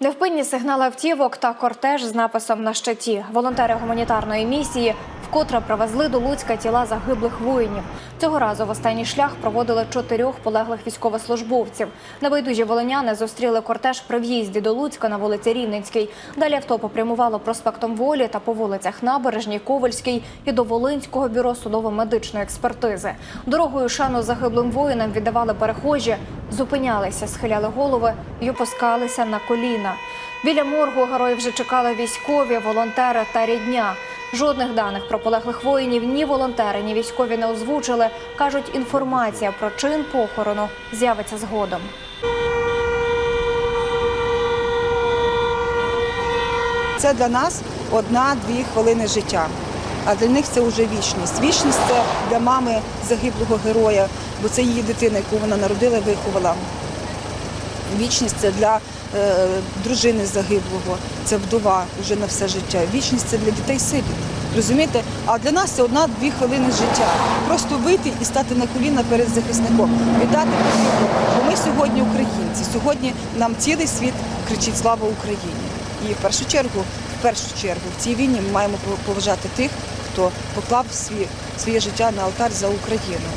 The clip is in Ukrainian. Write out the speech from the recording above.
Невпинні сигнали автівок та кортеж з написом на щиті. Волонтери гуманітарної місії вкотре привезли до Луцька тіла загиблих воїнів. Цього разу в останній шлях проводили чотирьох полеглих військовослужбовців. Небайдужі волиняни зустріли кортеж при в'їзді до Луцька на вулиці Рівненській. Далі авто попрямувало проспектом Волі та по вулицях Набережній, Ковальській і до Волинського бюро судово-медичної експертизи. Дорогою шану загиблим воїнам віддавали перехожі, зупинялися, схиляли голови і опускалися на коліна. Біля моргу героїв вже чекали військові, волонтери та рідня. Жодних даних про полеглих воїнів ні волонтери, ні військові не озвучили. кажуть, інформація про чин похорону з'явиться згодом. Це для нас одна-дві хвилини життя. А для них це вже вічність. Вічність це для мами загиблого героя, бо це її дитина, яку вона народила, і виховала. Вічність це для е, дружини загиблого, це вдова вже на все життя. Вічність це для дітей сиріт. Розумієте? А для нас це одна-дві хвилини життя. Просто вийти і стати на коліна перед захисником, віддати потрібно. Бо ми сьогодні українці. Сьогодні нам цілий світ кричить Слава Україні. І в першу чергу, в першу чергу, в цій війні ми маємо поважати тих, хто поклав свій, своє життя на алтар за Україну.